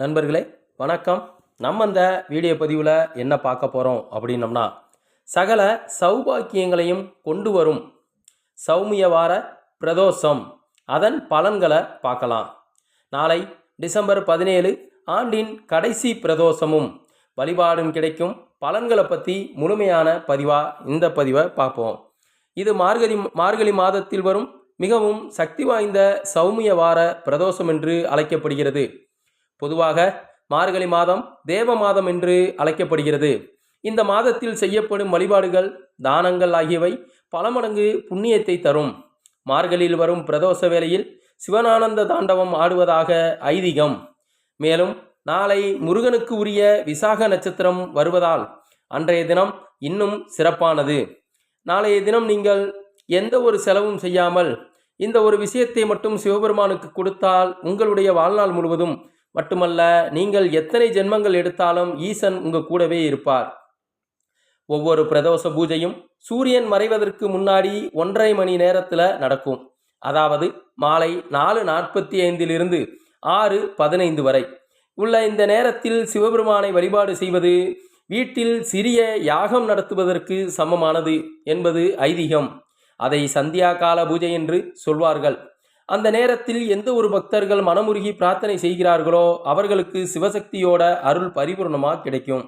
நண்பர்களே வணக்கம். நம்ம இந்த வீடியோ பதிவில் என்ன பார்க்க போகிறோம் அப்படின்னம்னா சகல சௌபாக்கியங்களையும் கொண்டு வரும் சௌமிய வார பிரதோஷம். அதன் பலன்களை பார்க்கலாம். நாளை டிசம்பர் பதினேழு ஆண்டின் கடைசி பிரதோஷமும் வழிபாடும் கிடைக்கும். பலன்களை பற்றி முழுமையான பதிவாக இந்த பதிவை பார்ப்போம். இது மார்கழி மார்கழி மாதத்தில் வரும் மிகவும் சக்தி வாய்ந்த சௌமிய வார பிரதோஷம் என்று அழைக்கப்படுகிறது. பொதுவாக மார்கழி மாதம் தேவ மாதம் என்று அழைக்கப்படுகிறது. இந்த மாதத்தில் செய்யப்படும் வழிபாடுகள் தானங்கள் ஆகியவை பல மடங்கு புண்ணியத்தை தரும். மார்கழியில் வரும் பிரதோஷ வேளையில் சிவனானந்த தாண்டவம் ஆடுவதாக ஐதீகம். மேலும் நாளை முருகனுக்கு உரிய விசாக நட்சத்திரம் வருவதால் அன்றைய தினம் இன்னும் சிறப்பானது. நாளைய தினம் நீங்கள் எந்த ஒரு செலவும் செய்யாமல் இந்த ஒரு விஷயத்தை மட்டும் சிவபெருமானுக்கு கொடுத்தால் உங்களுடைய வாழ்நாள் முழுவதும் மட்டுமல்ல நீங்கள் எத்தனை ஜென்மங்கள் எடுத்தாலும் ஈசன் உங்க கூடவே இருப்பார். ஒவ்வொரு பிரதோஷ பூஜையும் சூரியன் மறைவதற்கு முன்னாடி ஒன்றரை மணி நேரத்தில் நடக்கும். அதாவது மாலை நாலு நாற்பத்தி ஐந்திலிருந்து ஆறு பதினைந்து வரை. உள்ள இந்த நேரத்தில் சிவபெருமானை வழிபாடு செய்வது வீட்டில் சிறிய யாகம் நடத்துவதற்கு சமமானது என்பது ஐதீகம். அதை சந்தியா கால பூஜை என்று சொல்வார்கள். அந்த நேரத்தில் எந்த ஒரு பக்தர்கள் மனமுருகி பிரார்த்தனை செய்கிறார்களோ அவர்களுக்கு சிவசக்தியோட அருள் பரிபூர்ணமாக கிடைக்கும்.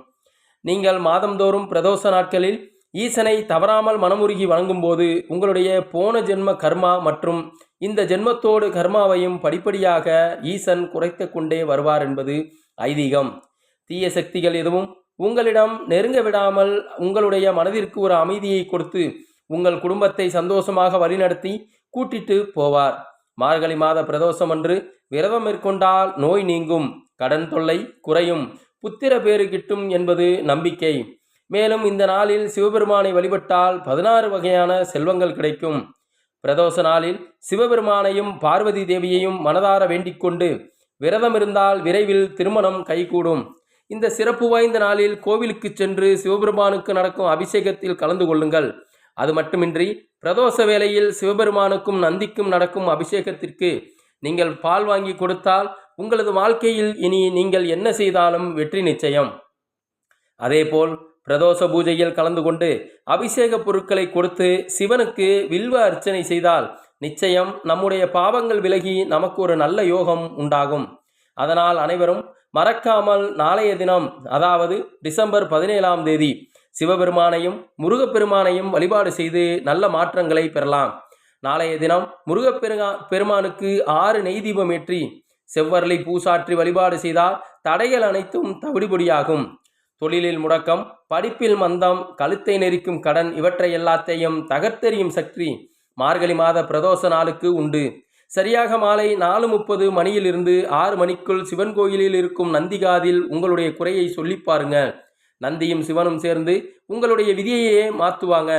நீங்கள் மாதந்தோறும் பிரதோஷ நாட்களில் ஈசனை தவறாமல் மனமுருகி வணங்கும்போது உங்களுடைய போன ஜென்ம கர்மா மற்றும் இந்த ஜென்மத்தோடு கர்மாவையும் படிப்படியாக ஈசன் குறைத்து கொண்டே வருவார் என்பது ஐதீகம். தீய சக்திகள் எதுவும் உங்களிடம் நெருங்க விடாமல் உங்களுடைய மனதிற்கு ஒரு அமைதியை கொடுத்து உங்கள் குடும்பத்தை சந்தோஷமாக வழிநடத்தி கூட்டிட்டு போவார். மார்கழி மாத பிரதோஷம் அன்று விரதம் மேற்கொண்டால் நோய் நீங்கும். கடன் தொல்லை குறையும். புத்திர பேறு கிட்டும் என்பது நம்பிக்கை. மேலும் இந்த நாளில் சிவபெருமானை வழிபட்டால் பதினாறு வகையான செல்வங்கள் கிடைக்கும். பிரதோஷ நாளில் சிவபெருமானையும் பார்வதி தேவியையும் மனதார வேண்டிக் கொண்டு விரதம் இருந்தால் விரைவில் திருமணம் கைகூடும். இந்த சிறப்பு வாய்ந்த நாளில் கோவிலுக்கு சென்று சிவபெருமானுக்கு நடக்கும் அபிஷேகத்தில் கலந்து கொள்ளுங்கள். அது மட்டுமின்றி பிரதோஷ வேளையில் சிவபெருமானுக்கும் நந்திக்கும் நடக்கும் அபிஷேகத்திற்கு நீங்கள் பால் வாங்கி கொடுத்தால் உங்களது வாழ்க்கையில் இனி நீங்கள் என்ன செய்தாலும் வெற்றி நிச்சயம். அதேபோல் பிரதோஷ பூஜையில் கலந்து கொண்டு அபிஷேக பொருட்களை கொடுத்து சிவனுக்கு வில்வ அர்ச்சனை செய்தால் நிச்சயம் நம்முடைய பாவங்கள் விலகி நமக்கு ஒரு நல்ல யோகம் உண்டாகும். அதனால் அனைவரும் மறக்காமல் நாளைய தினம் அதாவது டிசம்பர் பதினேழாம் தேதி சிவபெருமானையும் முருகப்பெருமானையும் வழிபாடு செய்து நல்ல மாற்றங்களை பெறலாம். நாளைய தினம் முருகப்பெருமா பெருமானுக்கு ஆறு நெய் தீபம் ஏற்றி செவ்வரளி பூசாற்றி வழிபாடு செய்தால் தடைகள் அனைத்தும் தவிடுபடியாகும். தொழிலில் முடக்கம் படிப்பில் மந்தம் கழுத்தை நெரிக்கும் கடன் இவற்றை எல்லாத்தையும் தகர்த்தெறியும் சக்தி மார்கழி மாத பிரதோஷ நாளுக்கு உண்டு. சரியாக மாலை நாலு முப்பது மணியிலிருந்து ஆறு மணிக்குள் சிவன் கோயிலில் இருக்கும் நந்திகாதில் உங்களுடைய குறையை சொல்லி பாருங்கள். நந்தியும் சிவனும் சேர்ந்து உங்களுடைய விதியையே மாற்றுவாங்க.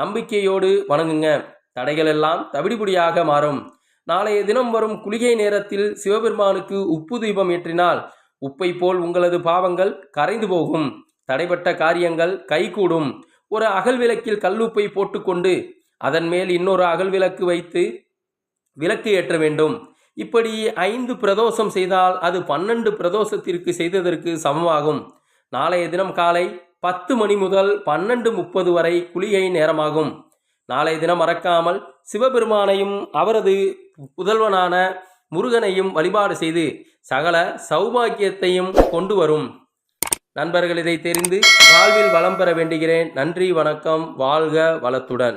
நம்பிக்கையோடு வணங்குங்க. தடைகள் எல்லாம் தவிடுபடியாக மாறும். நாளைய தினம் வரும் குளிகை நேரத்தில் சிவபெருமானுக்கு உப்பு தீபம் ஏற்றினால் உப்பை போல் உங்களது பாவங்கள் கரைந்து போகும். தடைப்பட்ட காரியங்கள் கைகூடும். ஒரு அகல் விளக்கில் கல்லுப்பை போட்டுக்கொண்டு அதன் மேல் இன்னொரு அகல் விளக்கு வைத்து விளக்கு ஏற்ற வேண்டும். இப்படி ஐந்து பிரதோஷம் செய்தால் அது பன்னெண்டு பிரதோஷத்திற்கு செய்ததற்கு சமமாகும். நாளைய தினம் காலை பத்து மணி முதல் பன்னெண்டு முப்பது வரை குளிகை நேரமாகும். நாளைய தினம் மறக்காமல் சிவபெருமானையும் அவரது புதல்வனான முருகனையும் வழிபாடு செய்து சகல சௌபாக்கியத்தையும் கொண்டு வரும். நண்பர்கள் இதை தெரிந்து வாழ்வில் வளம் பெற வேண்டுகிறேன். நன்றி வணக்கம் வாழ்க வளத்துடன்.